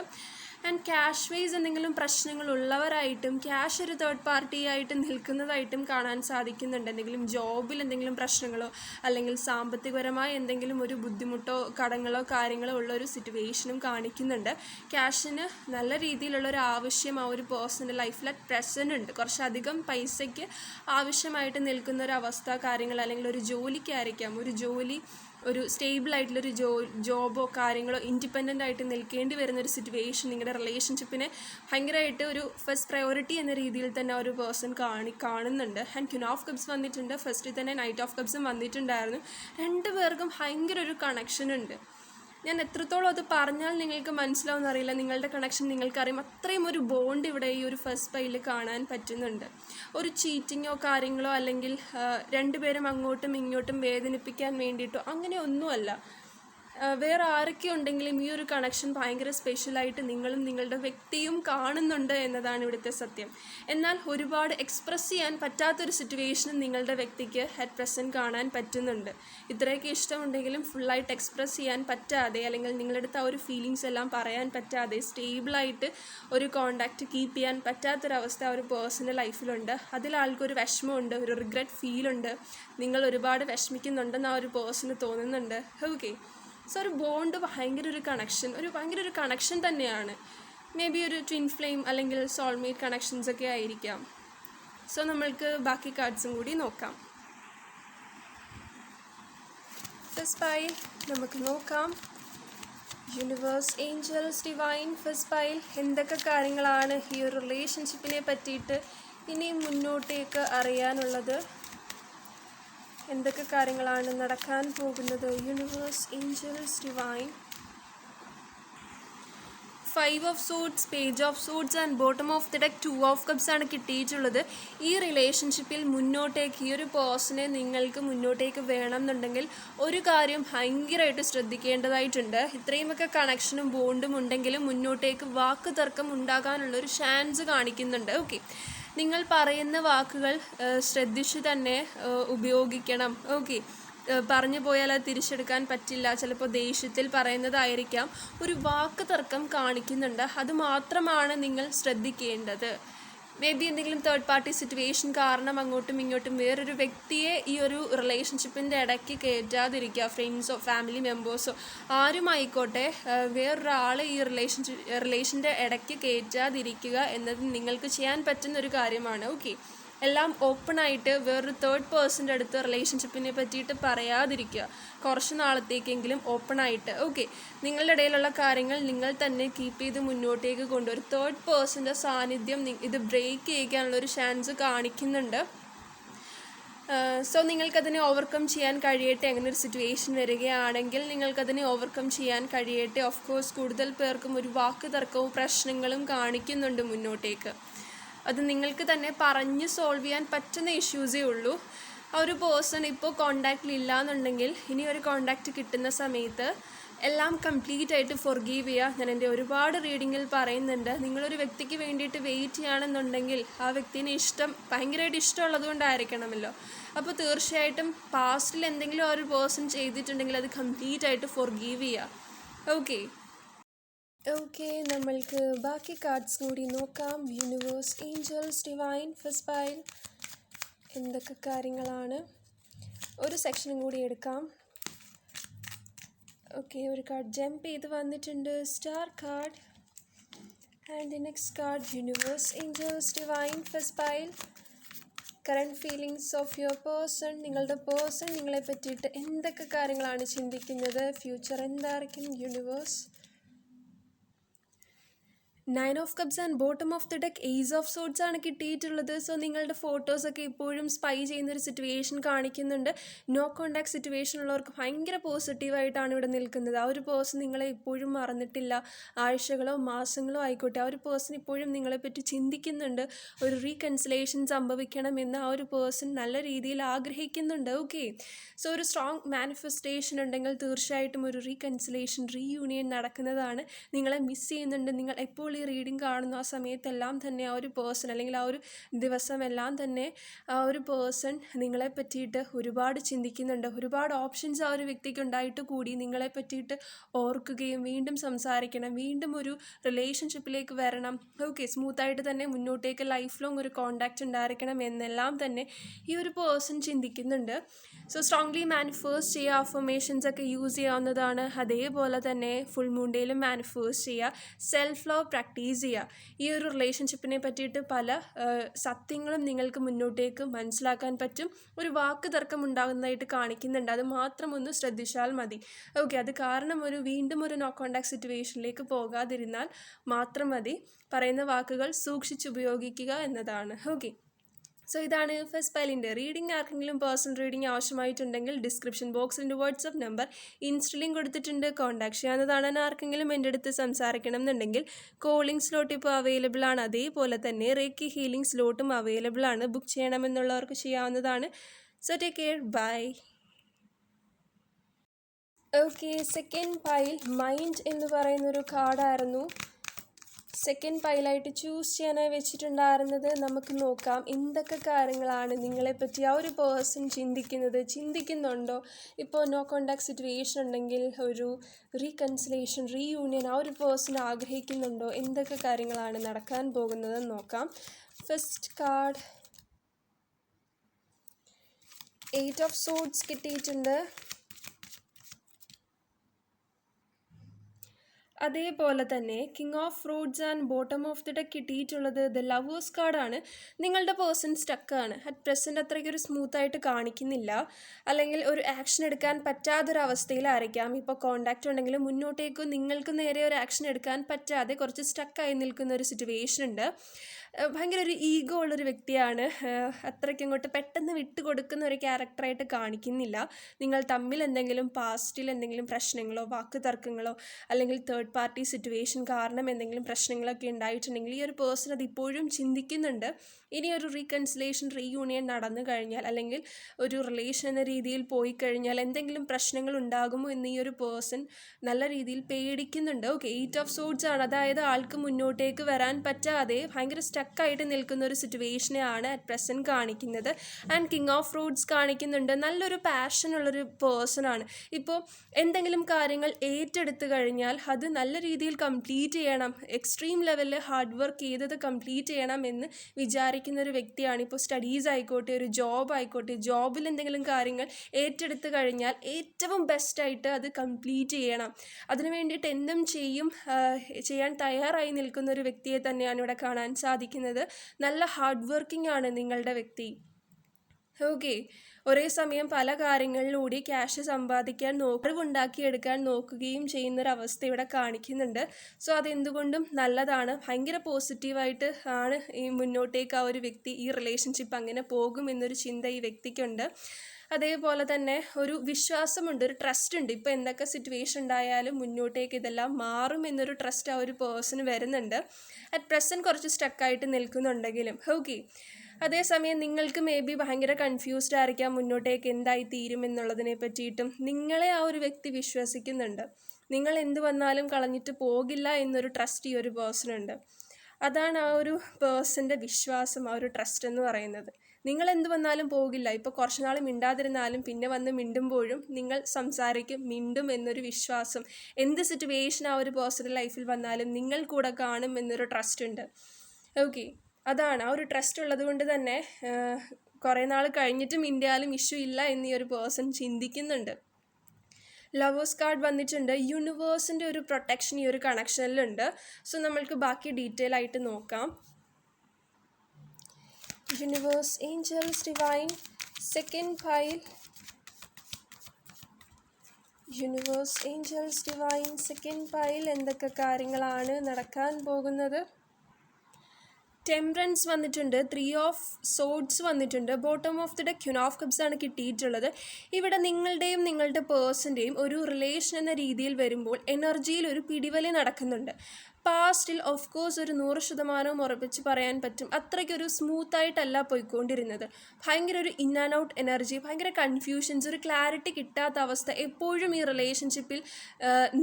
ആൻഡ് ക്യാഷ് വൈസ് എന്തെങ്കിലും പ്രശ്നങ്ങൾ ഉള്ളവരായിട്ടും ക്യാഷ് ഒരു തേർഡ് പാർട്ടി ആയിട്ട് നിൽക്കുന്നതായിട്ടും കാണാൻ സാധിക്കുന്നുണ്ട്. എന്തെങ്കിലും ജോബിൽ എന്തെങ്കിലും പ്രശ്നങ്ങളോ അല്ലെങ്കിൽ സാമ്പത്തികപരമായ എന്തെങ്കിലും ഒരു ബുദ്ധിമുട്ടോ കടങ്ങളോ കാര്യങ്ങളോ ഉള്ള ഒരു സിറ്റുവേഷനും കാണിക്കുന്നുണ്ട്. ക്യാഷിന് നല്ല രീതിയിലുള്ള ഒരു ആവശ്യം ആ ഒരു പേഴ്സന്റെ ലൈഫിൽ അറ്റ് പ്രസന്റ് ഉണ്ട്. കുറച്ചധികം പൈസയ്ക്ക് ആവശ്യമായിട്ട് നിൽക്കുന്ന ഒരു അവസ്ഥ കാര്യങ്ങൾ അല്ലെങ്കിൽ ഒരു ജോലിക്കായിരിക്കാം ഒരു ജോലി ഒരു സ്റ്റേബിൾ ആയിട്ടുള്ളൊരു ജോ ജോബോ കാര്യങ്ങളോ ഇൻഡിപെൻഡന്റ് ആയിട്ട് നിൽക്കേണ്ടി വരുന്ന ഒരു സിറ്റുവേഷൻ നിങ്ങളുടെ റിലേഷൻഷിപ്പിനെ ഭയങ്കരമായിട്ട് ഒരു ഫസ്റ്റ് പ്രയോറിറ്റി എന്ന രീതിയിൽ തന്നെ ഒരു പേഴ്സൺ കാണി കാണുന്നുണ്ട്. ആൻഡ് ക്യൂൻ ഓഫ് കപ്സ് വന്നിട്ടുണ്ട്. ഫസ്റ്റിൽ തന്നെ നൈറ്റ് ഓഫ് കപ്സും വന്നിട്ടുണ്ടായിരുന്നു. രണ്ട് പേർക്കും ഭയങ്കര ഒരു കണക്ഷൻ ഉണ്ട്. ഞാൻ എത്രത്തോളം അത് പറഞ്ഞാൽ നിങ്ങൾക്ക് മനസ്സിലാവുന്ന അറിയില്ല. നിങ്ങളുടെ കണക്ഷൻ നിങ്ങൾക്കറിയാം. അത്രയും ഒരു ബോണ്ട് ഇവിടെ ഈ ഒരു ഫസ്റ്റ് പൈയിൽ കാണാൻ പറ്റുന്നുണ്ട്. ഒരു ചീറ്റിങ്ങോ കാര്യങ്ങളോ അല്ലെങ്കിൽ രണ്ടുപേരും അങ്ങോട്ടും ഇങ്ങോട്ടും വേദനിപ്പിക്കാൻ വേണ്ടിയിട്ടോ അങ്ങനെ ഒന്നുമല്ല. വേറെ ആരൊക്കെ ഉണ്ടെങ്കിലും ഈ ഒരു കണക്ഷൻ ഭയങ്കര സ്പെഷ്യലായിട്ട് നിങ്ങളും നിങ്ങളുടെ വ്യക്തിയും കാണുന്നുണ്ട് എന്നതാണ് ഇവിടുത്തെ സത്യം. എന്നാൽ ഒരുപാട് എക്സ്പ്രസ് ചെയ്യാൻ പറ്റാത്തൊരു സിറ്റുവേഷനും നിങ്ങളുടെ വ്യക്തിക്ക് അറ്റ് പ്രസന്റ് കാണാൻ പറ്റുന്നുണ്ട്. ഇത്രയൊക്കെ ഇഷ്ടമുണ്ടെങ്കിലും ഫുള്ളായിട്ട് എക്സ്പ്രസ് ചെയ്യാൻ പറ്റാതെ അല്ലെങ്കിൽ നിങ്ങളുടെ അടുത്ത് ആ ഒരു ഫീലിങ്സ് എല്ലാം പറയാൻ പറ്റാതെ സ്റ്റേബിളായിട്ട് ഒരു കോണ്ടാക്റ്റ് കീപ്പ് ചെയ്യാൻ പറ്റാത്തൊരവസ്ഥ ആ ഒരു പേഴ്സണൽ ലൈഫിലുണ്ട് അതിൽ ആൾക്കൊരു വിഷമമുണ്ട് ഒരു റിഗ്രറ്റ് ഫീലുണ്ട് നിങ്ങൾ ഒരുപാട് വിഷമിക്കുന്നുണ്ടെന്ന് ആ ഒരു പേഴ്സണ് തോന്നുന്നുണ്ട്. ഓക്കെ സോ ഒരു ബോണ്ട് ഭയങ്കര ഒരു കണക്ഷൻ ഒരു ഭയങ്കര ഒരു കണക്ഷൻ തന്നെയാണ്. മേ ബി ഒരു ട്വിൻ ഫ്ലെയിം അല്ലെങ്കിൽ സോൾമേറ്റ് കണക്ഷൻസ് ഒക്കെ ആയിരിക്കാം. സോ നമ്മൾക്ക് ബാക്കി കാർഡ്സും കൂടി നോക്കാം. ഫസ്റ്റ് പൈൽ നമുക്ക് നോക്കാം. Universe angels divine first pile എന്തൊക്കെ കാര്യങ്ങളാണ് ഈ ഒരു റിലേഷൻഷിപ്പിനെ പറ്റിയിട്ട് ഇനി മുന്നോട്ടേക്ക് അറിയാനുള്ളത്? എന്തൊക്കെ കാര്യങ്ങളാണ് നടക്കാൻ പോകുന്നത്? Universe angels divine five of suits page of suits and bottom of the deck two of cups ആണ് കിട്ടിയിട്ടുള്ളത്. ഈ റിലേഷൻഷിപ്പിൽ മുന്നോട്ടേക്ക് ഈ ഒരു പേഴ്സണെ നിങ്ങൾക്ക് മുന്നോട്ടേക്ക് വേണം എന്നുണ്ടെങ്കിൽ ഒരു കാര്യം ഭയങ്കരമായിട്ട് ശ്രദ്ധിക്കേണ്ടതായിട്ടുണ്ട്. ഇത്രയുമൊക്കെ കണക്ഷനും ബോണ്ടും ഉണ്ടെങ്കിലും മുന്നോട്ടേക്ക് വാക്ക് തർക്കം ഉണ്ടാകാനുള്ളൊരു ചാൻസ് കാണിക്കുന്നുണ്ട്. ഓക്കെ നിങ്ങൾ പറയുന്ന വാക്കുകൾ ശ്രദ്ധിച്ചു തന്നെ ഉപയോഗിക്കണം. ഓക്കെ. പറഞ്ഞു പോയാൽ അത് തിരിച്ചെടുക്കാൻ പറ്റില്ല. ചിലപ്പോൾ ദേഷ്യത്തിൽ പറയുന്നതായിരിക്കാം. ഒരു വാക്ക് തർക്കം കാണിക്കുന്നുണ്ട്. അത് മാത്രമാണ് നിങ്ങൾ ശ്രദ്ധിക്കേണ്ടത്. മേ ബി എന്തെങ്കിലും തേർഡ് പാർട്ടി സിറ്റുവേഷൻ കാരണം അങ്ങോട്ടും ഇങ്ങോട്ടും വേറൊരു വ്യക്തിയെ ഈ ഒരു റിലേഷൻഷിപ്പിന്റെ ഇടയ്ക്ക് കയറ്റാതിരിക്കുക. ഫ്രണ്ട്സോ ഫാമിലി മെമ്പേഴ്സോ ആരുമായിക്കോട്ടെ വേറൊരാളെ ഈ റിലേഷൻഷിപ്പ് റിലേഷന്റെ ഇടയ്ക്ക് കയറ്റാതിരിക്കുക എന്നത് നിങ്ങൾക്ക് ചെയ്യാൻ പറ്റുന്ന ഒരു കാര്യമാണ്. ഓക്കെ എല്ലാം ഓപ്പണായിട്ട് വേറൊരു തേർഡ് പേഴ്സന്റെ അടുത്ത് റിലേഷൻഷിപ്പിനെ പറ്റിയിട്ട് പറയാതിരിക്കുക. കുറച്ച് നാളത്തേക്കെങ്കിലും ഓപ്പണായിട്ട് ഓക്കെ നിങ്ങളുടെ ഇടയിലുള്ള കാര്യങ്ങൾ നിങ്ങൾ തന്നെ കീപ്പ് ചെയ്ത് മുന്നോട്ടേക്ക് കൊണ്ടുവരും. തേർഡ് പേഴ്സന്റെ സാന്നിധ്യം ഇത് ബ്രേക്ക് ചെയ്യിക്കാനുള്ള ഒരു ചാൻസ് കാണിക്കുന്നുണ്ട്. സോ നിങ്ങൾക്കതിനെ ഓവർകം ചെയ്യാൻ കഴിയട്ടെ. അങ്ങനെ ഒരു സിറ്റുവേഷൻ വരികയാണെങ്കിൽ നിങ്ങൾക്കതിനെ ഓവർകം ചെയ്യാൻ കഴിയട്ടെ. ഓഫ് കോഴ്സ് കൂടുതൽ പേർക്കും ഒരു വാക്ക് തർക്കവും പ്രശ്നങ്ങളും കാണിക്കുന്നുണ്ട് മുന്നോട്ടേക്ക്. അത് നിങ്ങൾക്ക് തന്നെ പറഞ്ഞ് സോൾവ് ചെയ്യാൻ പറ്റുന്ന ഇഷ്യൂസേ ഉള്ളൂ. ആ ഒരു പേഴ്സൺ ഇപ്പോൾ കോണ്ടാക്റ്റിൽ ഇല്ല എന്നുണ്ടെങ്കിൽ ഇനി ഒരു കോണ്ടാക്റ്റ് കിട്ടുന്ന സമയത്ത് എല്ലാം കംപ്ലീറ്റ് ആയിട്ട് ഫൊർഗീവ് ചെയ്യുക ഞാൻ എന്റെ ഒരുപാട് റീഡിങ്ങിൽ പറയുന്നുണ്ട്. നിങ്ങളൊരു വ്യക്തിക്ക് വേണ്ടിയിട്ട് വെയിറ്റ് ചെയ്യുകയാണെന്നുണ്ടെങ്കിൽ ആ വ്യക്തിനെ ഇഷ്ടം ഭയങ്കരമായിട്ട് ഇഷ്ടമുള്ളത് കൊണ്ടായിരിക്കണമല്ലോ. അപ്പോൾ തീർച്ചയായിട്ടും പാസ്റ്റിൽ എന്തെങ്കിലും ഒരു പേഴ്സൺ ചെയ്തിട്ടുണ്ടെങ്കിൽ അത് കംപ്ലീറ്റ് ആയിട്ട് ഫൊർഗീവ് ചെയ്യുക ഓക്കെ ഓക്കെ നമ്മൾക്ക് ബാക്കി കാർഡ്സ് കൂടി നോക്കാം. Universe angels divine first pile എന്തൊക്കെ കാര്യങ്ങളാണ്? ഒരു സെക്ഷനും കൂടി എടുക്കാം. ഓക്കെ ഒരു കാർഡ് ജംപ് ചെയ്ത് വന്നിട്ടുണ്ട്. Star card and the next card universe angels divine first pile current feelings of your person നിങ്ങളുടെ പേഴ്സൺ നിങ്ങളെ പറ്റിയിട്ട് എന്തൊക്കെ കാര്യങ്ങളാണ് ചിന്തിക്കുന്നത്? ഫ്യൂച്ചർ എന്തായിരിക്കും? Universe nine of cups and bottom of the deck ace of swords ആണ് കിട്ടിയിട്ടുള്ളത്. സോ നിങ്ങളുടെ ഫോട്ടോസൊക്കെ ഇപ്പോഴും സ്പൈ ചെയ്യുന്ന ഒരു സിറ്റുവേഷൻ കാണിക്കുന്നുണ്ട്. നോ കോണ്ടാക്ട് സിറ്റുവേഷൻ ഉള്ളവർക്ക് ഭയങ്കര പോസിറ്റീവായിട്ടാണ് ഇവിടെ നിൽക്കുന്നത്. ആ ഒരു പേഴ്സൺ നിങ്ങളെ ഇപ്പോഴും മറന്നിട്ടില്ല. ആഴ്ചകളോ മാസങ്ങളോ ആയിക്കോട്ടെ ആ ഒരു പേഴ്സൺ ഇപ്പോഴും നിങ്ങളെപ്പറ്റി ചിന്തിക്കുന്നുണ്ട്. ഒരു റീകൺസിലേഷൻ സംഭവിക്കണമെന്ന് ആ ഒരു പേഴ്സൺ നല്ല രീതിയിൽ ആഗ്രഹിക്കുന്നുണ്ട്. ഓക്കെ സോ ഒരു സ്ട്രോങ് മാനിഫെസ്റ്റേഷൻ ഉണ്ടെങ്കിൽ തീർച്ചയായിട്ടും ഒരു റീകൺസിലേഷൻ റീയൂണിയൻ നടക്കുന്നതാണ്. നിങ്ങളെ മിസ് ചെയ്യുന്നുണ്ട്. നിങ്ങൾ എപ്പോൾ ഈ റീഡിങ് കാണുന്ന ആ സമയത്തെല്ലാം തന്നെ ആ ഒരു പേഴ്സൺ അല്ലെങ്കിൽ ആ ഒരു ദിവസമെല്ലാം തന്നെ ആ ഒരു പേഴ്സൺ നിങ്ങളെ പറ്റിയിട്ട് ഒരുപാട് ചിന്തിക്കുന്നുണ്ട്. ഒരുപാട് ഓപ്ഷൻസ് ആ ഒരു വ്യക്തിക്ക് ഉണ്ടായിട്ട് കൂടി നിങ്ങളെ പറ്റിയിട്ട് ഓർക്കുകയും വീണ്ടും സംസാരിക്കണം. വീണ്ടും ഒരു റിലേഷൻഷിപ്പിലേക്ക് വരണം. ഓക്കെ സ്മൂത്തായിട്ട് തന്നെ മുന്നോട്ടേക്ക് ലൈഫ് ലോങ് ഒരു കോണ്ടാക്റ്റ് ഉണ്ടായിരിക്കണം എന്നെല്ലാം തന്നെ ഈ ഒരു പേഴ്സൺ ചിന്തിക്കുന്നുണ്ട്. സോ സ്ട്രോങ്ലി മാനിഫേഴ്സ് ചെയ്യുക അഫർമേഷൻസ് ഒക്കെ യൂസ് ചെയ്യാവുന്നതാണ്. അതേപോലെ തന്നെ ഫുൾ മൂണ്ടയിലും മാനിഫേഴ്സ് ചെയ്യുക സെൽഫ് ലവ് പ്രാക്ടീസ് ചെയ്യുക. ഈ ഒരു റിലേഷൻഷിപ്പിനെ പറ്റിയിട്ട് പല സത്യങ്ങളും നിങ്ങൾക്ക് മുന്നോട്ടേക്ക് മനസ്സിലാക്കാൻ പറ്റും. ഒരു വാക്ക് തർക്കം ഉണ്ടാകുന്നതായിട്ട് കാണിക്കുന്നുണ്ട്. അത് മാത്രം ഒന്ന് ശ്രദ്ധിച്ചാൽ മതി. ഓക്കെ അത് കാരണം ഒരു വീണ്ടും ഒരു നോ കോണ്ടാക്ട് സിറ്റുവേഷനിലേക്ക് പോകാതിരുന്നാൽ മാത്രം മതി. പറയുന്ന വാക്കുകൾ സൂക്ഷിച്ചുപയോഗിക്കുക എന്നതാണ്. ഓക്കെ. സോ ഇതാണ് ഫസ്റ്റ് പൈലിന്റെ റീഡിംഗ് ആർക്കെങ്കിലും പേഴ്സണൽ റീഡിംഗ് ആവശ്യമായിട്ടുണ്ടെങ്കിൽ ഡിസ്ക്രിപ്ഷൻ ബോക്സിന്റെ വാട്സപ്പ് നമ്പർ ഇൻസ്റ്റലിംഗ് കൊടുത്തിട്ടുണ്ട്. കോൺടാക്ട് ചെയ്യാവുന്നതാണ് ആർക്കെങ്കിലും എന്റെ അടുത്ത് സംസാരിക്കണം എന്നുണ്ടെങ്കിൽ കോളിംഗ് സ്ലോട്ട് ഇപ്പോൾ അവൈലബിൾ ആണ്. അതേപോലെ തന്നെ റേക്കി ഹീലിംഗ് സ്ലോട്ടും അവൈലബിൾ ആണ്. ബുക്ക് ചെയ്യണമെന്നുള്ളവർക്ക് ചെയ്യാവുന്നതാണ്. So take care bye okay second pile mind എന്ന് പറയുന്നൊരു കാർഡായിരുന്നു സെക്കൻഡ് പൈലായിട്ട് ചൂസ് ചെയ്യാനായി വെച്ചിട്ടുണ്ടായിരുന്നത് നമുക്ക് നോക്കാം. എന്തൊക്കെ കാര്യങ്ങളാണ് നിങ്ങളെപ്പറ്റി ആ ഒരു പേഴ്സൺ ചിന്തിക്കുന്നത് ചിന്തിക്കുന്നുണ്ടോ? ഇപ്പോൾ നോ കോണ്ടാക്ട് സിറ്റുവേഷൻ ഉണ്ടെങ്കിൽ ഒരു റീകൺസിലേഷൻ റീയൂണിയൻ ആ ഒരു പേഴ്സൺ ആഗ്രഹിക്കുന്നുണ്ടോ? എന്തൊക്കെ കാര്യങ്ങളാണ് നടക്കാൻ പോകുന്നതെന്ന് നോക്കാം. First card eight of swords കിട്ടിയിട്ടുണ്ട്. അതേപോലെ തന്നെ king of fruits and bottom of the deck കിട്ടിയിട്ടുള്ളത് ദ ലവേഴ്സ് കാർഡാണ് നിങ്ങളുടെ പേഴ്സൺ സ്റ്റക്കാണ് അറ്റ് പ്രസന്റ് അത്രയ്ക്ക് ഒരു സ്മൂത്തായിട്ട് കാണിക്കുന്നില്ല. അല്ലെങ്കിൽ ഒരു ആക്ഷൻ എടുക്കാൻ പറ്റാത്തൊരവസ്ഥയിലായിരിക്കാം ഇപ്പോൾ കോണ്ടാക്റ്റ് ഉണ്ടെങ്കിലും മുന്നോട്ടേക്ക് നിങ്ങൾക്ക് നേരെ ഒരു ആക്ഷൻ എടുക്കാൻ പറ്റാതെ കുറച്ച് സ്റ്റക്കായി നിൽക്കുന്ന ഒരു സിറ്റുവേഷൻ ഉണ്ട്. ഭയങ്കര ഒരു ഈഗോ ഉള്ളൊരു വ്യക്തിയാണ്. അത്രയ്ക്ക് അങ്ങോട്ട് പെട്ടെന്ന് വിട്ടുകൊടുക്കുന്ന ഒരു ക്യാരക്ടറായിട്ട് കാണിക്കുന്നില്ല. നിങ്ങൾ തമ്മിൽ എന്തെങ്കിലും പാസ്റ്റിൽ എന്തെങ്കിലും പ്രശ്നങ്ങളോ വാക്ക് തർക്കങ്ങളോ അല്ലെങ്കിൽ തേർഡ് പാർട്ടി സിറ്റുവേഷൻ കാരണം എന്തെങ്കിലും പ്രശ്നങ്ങളൊക്കെ ഉണ്ടായിട്ടുണ്ടെങ്കിൽ ഈ ഒരു പേഴ്സൺ അത് ഇപ്പോഴും ചിന്തിക്കുന്നുണ്ട്. ഇനി ഒരു റീകൺസിലേഷൻ റീയൂണിയൻ നടന്നു കഴിഞ്ഞാൽ അല്ലെങ്കിൽ ഒരു റിലേഷൻ എന്ന രീതിയിൽ പോയി കഴിഞ്ഞാൽ എന്തെങ്കിലും പ്രശ്നങ്ങൾ ഉണ്ടാകുമോ എന്ന് ഈ ഒരു പേഴ്സൺ നല്ല രീതിയിൽ പേടിക്കുന്നുണ്ട്. ഓക്കെ എയ്റ്റ് ഓഫ് സോഡ്സ് ആണ്. അതായത് ആൾക്ക് മുന്നോട്ടേക്ക് വരാൻ പറ്റാതെ ഭയങ്കര സ്റ്റക്കായിട്ട് നിൽക്കുന്ന ഒരു സിറ്റുവേഷനെയാണ് അറ്റ് പ്രസന്റ് കാണിക്കുന്നത്. ആൻഡ് കിങ് ഓഫ് റോഡ്സ് കാണിക്കുന്നുണ്ട്. നല്ലൊരു പാഷനുള്ളൊരു പേഴ്സൺ ആണ്. ഇപ്പോൾ എന്തെങ്കിലും കാര്യങ്ങൾ ഏറ്റെടുത്തു കഴിഞ്ഞാൽ അത് നല്ല രീതിയിൽ കംപ്ലീറ്റ് ചെയ്യണം. എക്സ്ട്രീം ലെവലിൽ ഹാർഡ് വർക്ക് ചെയ്തത് കംപ്ലീറ്റ് ചെയ്യണം എന്ന് വിചാരിക്കുന്ന ഒരു വ്യക്തിയാണ് ഇപ്പോൾ സ്റ്റഡീസ് ആയിക്കോട്ടെ ഒരു ജോബ് ആയിക്കോട്ടെ ജോബിൽ എന്തെങ്കിലും കാര്യങ്ങൾ ഏറ്റെടുത്ത് കഴിഞ്ഞാൽ ഏറ്റവും ബെസ്റ്റായിട്ട് അത് കംപ്ലീറ്റ് ചെയ്യണം. അതിനു വേണ്ടിയിട്ട് എന്തും ചെയ്യും ചെയ്യാൻ തയ്യാറായി നിൽക്കുന്ന ഒരു വ്യക്തിയെ തന്നെയാണ് ഇവിടെ കാണാൻ സാധിക്കുന്നത്. നല്ല ഹാർഡ് വർക്കിംഗ് ആണ് നിങ്ങളുടെ വ്യക്തി. ഓക്കെ ഒരേ സമയം പല കാര്യങ്ങളിലൂടെ ക്യാഷ് സമ്പാദിക്കാൻ നോക്കുണ്ടാക്കിയെടുക്കാൻ നോക്കുകയും ചെയ്യുന്നൊരവസ്ഥ ഇവിടെ കാണിക്കുന്നുണ്ട്. സോ അതെന്തുകൊണ്ടും നല്ലതാണ്. ഭയങ്കര പോസിറ്റീവായിട്ട് ആണ് ഈ മുന്നോട്ടേക്ക് ആ ഒരു വ്യക്തി ഈ റിലേഷൻഷിപ്പ് അങ്ങനെ പോകും എന്നൊരു ചിന്ത ഈ വ്യക്തിക്കുണ്ട്. അതേപോലെ തന്നെ ഒരു വിശ്വാസമുണ്ട് ഒരു ട്രസ്റ്റ് ഉണ്ട്. ഇപ്പോൾ എന്തൊക്കെ സിറ്റുവേഷൻ ഉണ്ടായാലും മുന്നോട്ടേക്ക് ഇതെല്ലാം മാറും എന്നൊരു ട്രസ്റ്റ് ആ ഒരു പേഴ്സൺ വരുന്നുണ്ട്. അറ്റ് പ്രസന്റ് കുറച്ച് സ്റ്റക്കായിട്ട് നിൽക്കുന്നുണ്ടെങ്കിലും ഓക്കെ അതേസമയം നിങ്ങൾക്ക് മേ ബി ഭയങ്കര കൺഫ്യൂസ്ഡ് ആയിരിക്കാം മുന്നോട്ടേക്ക് എന്തായി തീരും എന്നുള്ളതിനെ പറ്റിയിട്ടും. നിങ്ങളെ ആ ഒരു വ്യക്തി വിശ്വസിക്കുന്നുണ്ട്. നിങ്ങൾ എന്ത് വന്നാലും കളഞ്ഞിട്ട് പോകില്ല എന്നൊരു ട്രസ്റ്റ് ഈ ഒരു പേഴ്സണുണ്ട് അതാണ് ആ ഒരു പേഴ്സന്റെ വിശ്വാസം ആ ഒരു ട്രസ്റ്റ് എന്ന് പറയുന്നത്. നിങ്ങൾ എന്ത് വന്നാലും പോകില്ല. ഇപ്പോൾ കുറച്ച് നാൾ മിണ്ടാതിരുന്നാലും പിന്നെ വന്ന് മിണ്ടുമ്പോഴും നിങ്ങൾ സംസാരിക്കും മിണ്ടും എന്നൊരു വിശ്വാസം. എന്ത് സിറ്റുവേഷൻ ആ ഒരു പേഴ്സണൽ ലൈഫിൽ വന്നാലും നിങ്ങൾ കൂടെ കാണും എന്നൊരു ട്രസ്റ്റ് ഉണ്ട്. ഓക്കെ അതാണ്. ആ ഒരു ട്രസ്റ്റ് ഉള്ളത് കൊണ്ട് തന്നെ കുറേ നാൾ കഴിഞ്ഞിട്ടും ഇന്ത്യയിലും ഇഷ്യൂ ഇല്ല എന്ന് ഈ ഒരു പേഴ്സൺ ചിന്തിക്കുന്നുണ്ട്. ലവേഴ്സ് കാർഡ് വന്നിട്ടുണ്ട്. യൂണിവേഴ്സിന്റെ ഒരു പ്രൊട്ടക്ഷൻ ഈ ഒരു കണക്ഷനിലുണ്ട് സോ നമ്മൾക്ക് ബാക്കി ഡീറ്റെയിൽ ആയിട്ട് നോക്കാം. Universe angels divine second pile universe angels divine second pile എന്തൊക്കെ കാര്യങ്ങളാണ് നടക്കാൻ പോകുന്നത്? ടെമ്പറൻസ് വന്നിട്ടുണ്ട് ത്രീ ഓഫ് സോഡ്സ് വന്നിട്ടുണ്ട്. Bottom of the deck queen of cups ആണ് കിട്ടിയിട്ടുള്ളത്. ഇവിടെ നിങ്ങളുടെയും നിങ്ങളുടെ പേഴ്സന്റെയും ഒരു റിലേഷൻ എന്ന രീതിയിൽ വരുമ്പോൾ എനർജിയിൽ ഒരു പിടിവലി നടക്കുന്നുണ്ട്. പാസ്റ്റിൽ ഓഫ് കോഴ്സ് ഒരു നൂറ് ശതമാനവും ഉറപ്പിച്ച് പറയാൻ പറ്റും. അത്രയ്ക്കൊരു സ്മൂത്തായിട്ടല്ല പോയിക്കൊണ്ടിരുന്നത്. ഭയങ്കര ഒരു ഇൻ ആൻഡ് ഔട്ട് എനർജി ഭയങ്കര കൺഫ്യൂഷൻസ് ഒരു ക്ലാരിറ്റി കിട്ടാത്ത അവസ്ഥ എപ്പോഴും ഈ റിലേഷൻഷിപ്പിൽ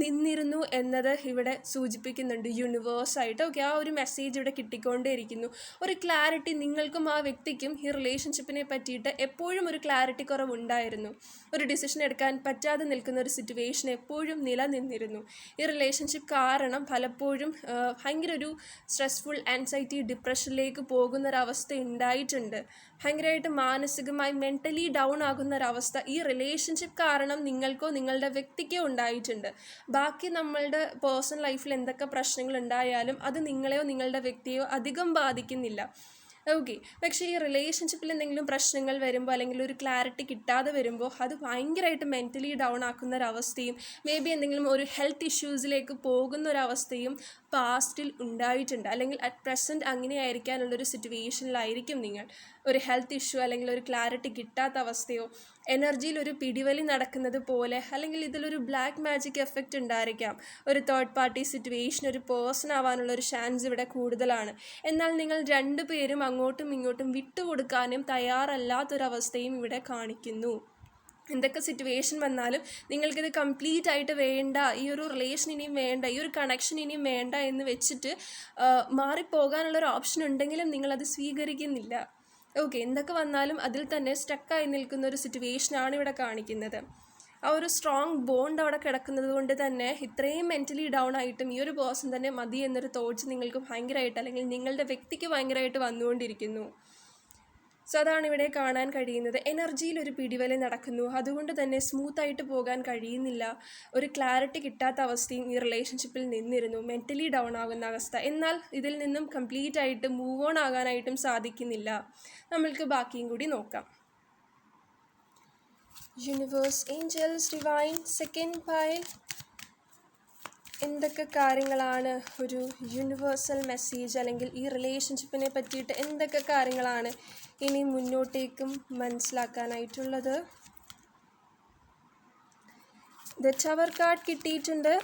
നിന്നിരുന്നു എന്നത് ഇവിടെ സൂചിപ്പിക്കുന്നുണ്ട്. യൂണിവേഴ്സായിട്ട് ഓക്കെ ആ ഒരു മെസ്സേജ് ഇവിടെ കിട്ടിക്കൊണ്ടേയിരിക്കുന്നു. ഒരു ക്ലാരിറ്റി നിങ്ങൾക്കും ആ വ്യക്തിക്കും ഈ റിലേഷൻഷിപ്പിനെ പറ്റിയിട്ട് എപ്പോഴും ഒരു ക്ലാരിറ്റി കുറവുണ്ടായിരുന്നു. ഒരു ഡിസിഷൻ എടുക്കാൻ പറ്റാതെ നിൽക്കുന്ന ഒരു സിറ്റുവേഷൻ എപ്പോഴും നിലനിന്നിരുന്നു. ഈ റിലേഷൻഷിപ്പ് കാരണം പലപ്പോഴും ഭയങ്കര ഒരു സ്ട്രെസ്ഫുൾ ആൻസൈറ്റി ഡിപ്രഷനിലേക്ക് പോകുന്ന ഒരവസ്ഥ ഉണ്ടായിട്ടുണ്ട്. ഭയങ്കരമായിട്ട് മാനസികമായി മെന്റലി ഡൗൺ ആകുന്ന ഒരവസ്ഥ ഈ റിലേഷൻഷിപ്പ് കാരണം നിങ്ങൾക്കോ നിങ്ങളുടെ വ്യക്തിക്കോ ഉണ്ടായിട്ടുണ്ട്. ബാക്കി നമ്മളുടെ പേഴ്സണൽ ലൈഫിൽ എന്തൊക്കെ പ്രശ്നങ്ങൾ ഉണ്ടായാലും അത് നിങ്ങളെയോ നിങ്ങളുടെ വ്യക്തിയെയോ അധികം ബാധിക്കുന്നില്ല. ഓക്കെ പക്ഷേ ഈ റിലേഷൻഷിപ്പിൽ എന്തെങ്കിലും പ്രശ്നങ്ങൾ വരുമ്പോൾ അല്ലെങ്കിൽ ഒരു ക്ലാരിറ്റി കിട്ടാതെ വരുമ്പോൾ അത് ഭയങ്കരമായിട്ട് മെന്റലി ഡൗൺ ആക്കുന്ന ഒരവസ്ഥയും മേ ബി എന്തെങ്കിലും ഒരു ഹെൽത്ത് ഇഷ്യൂസിലേക്ക് പോകുന്ന ഒരവസ്ഥയും പാസ്റ്റിൽ ഉണ്ടായിട്ടുണ്ട്. അല്ലെങ്കിൽ അറ്റ് പ്രസന്റ് അങ്ങനെ ആയിരിക്കാനുള്ളൊരു സിറ്റുവേഷനിലായിരിക്കും നിങ്ങൾ. ഒരു ഹെൽത്ത് ഇഷ്യൂ അല്ലെങ്കിൽ ഒരു ക്ലാരിറ്റി കിട്ടാത്ത അവസ്ഥയോ എനർജിയിൽ ഒരു പിടിവലി നടക്കുന്നത് പോലെ അല്ലെങ്കിൽ ഇതിലൊരു ബ്ലാക്ക് മാജിക് എഫക്റ്റ് ഉണ്ടായിരിക്കാം. ഒരു തേർഡ് പാർട്ടി സിറ്റുവേഷൻ ഒരു പേഴ്സൺ ആവാനുള്ള ഒരു ചാൻസ് ഇവിടെ കൂടുതലാണ്. എന്നാൽ നിങ്ങൾ രണ്ടു പേരും അങ്ങോട്ടും ഇങ്ങോട്ടും വിട്ടുകൊടുക്കാനും തയ്യാറല്ലാത്തൊരവസ്ഥയും ഇവിടെ കാണിക്കുന്നു. എന്തൊക്കെ സിറ്റുവേഷൻ വന്നാലും നിങ്ങൾക്കിത് കംപ്ലീറ്റ് ആയിട്ട് വേണ്ട ഈ ഒരു റിലേഷൻ ഇനിയും വേണ്ട ഈ ഒരു കണക്ഷൻ ഇനിയും വേണ്ട എന്ന് വെച്ചിട്ട് മാറിപ്പോകാനുള്ളൊരു ഓപ്ഷൻ ഉണ്ടെങ്കിലും നിങ്ങളത് സ്വീകരിക്കുന്നില്ല. ഓക്കെ എന്തൊക്കെ വന്നാലും അതിൽ തന്നെ സ്റ്റക്കായി നിൽക്കുന്ന ഒരു സിറ്റുവേഷനാണ് ഇവിടെ കാണിക്കുന്നത്. ആ ഒരു സ്ട്രോങ് ബോണ്ട് അവിടെ കിടക്കുന്നത് കൊണ്ട് തന്നെ ഇത്രയും മെന്റലി ഡൗൺ ആയിട്ടും ഈ ഒരു പേഴ്സൺ തന്നെ മതി എന്നൊരു തോട്ട്സ് നിങ്ങൾക്ക് ഭയങ്കരമായിട്ട് അല്ലെങ്കിൽ നിങ്ങളുടെ വ്യക്തിക്ക് ഭയങ്കരമായിട്ട് വന്നുകൊണ്ടിരിക്കുന്നു. സോ അതാണ് ഇവിടെ കാണാൻ കഴിയുന്നത്. എനർജിയിൽ ഒരു പിടിവലി നടക്കുന്നു. അതുകൊണ്ട് തന്നെ സ്മൂത്തായിട്ട് പോകാൻ കഴിയുന്നില്ല. ഒരു ക്ലാരിറ്റി കിട്ടാത്ത അവസ്ഥയും ഈ റിലേഷൻഷിപ്പിൽ നിന്നിരുന്നു. മെന്റലി ഡൗൺ ആകുന്ന അവസ്ഥ. എന്നാൽ ഇതിൽ നിന്നും കംപ്ലീറ്റ് ആയിട്ട് മൂവ് ഓൺ ആകാനായിട്ടും സാധിക്കുന്നില്ല. നമ്മൾക്ക് ബാക്കിയും കൂടി നോക്കാം. Universe angels divine second pile എന്തൊക്കെ കാര്യങ്ങളാണ് ഒരു യൂണിവേഴ്സൽ മെസ്സേജ് അല്ലെങ്കിൽ ഈ റിലേഷൻഷിപ്പിനെ പറ്റിയിട്ട് എന്തൊക്കെ കാര്യങ്ങളാണ് ഇനി മുന്നോട്ടേക്കും മനസ്സിലാക്കാനായിട്ടുള്ളത്? ദ ടവർ കാർഡ് കിട്ടിയിട്ടുണ്ട്.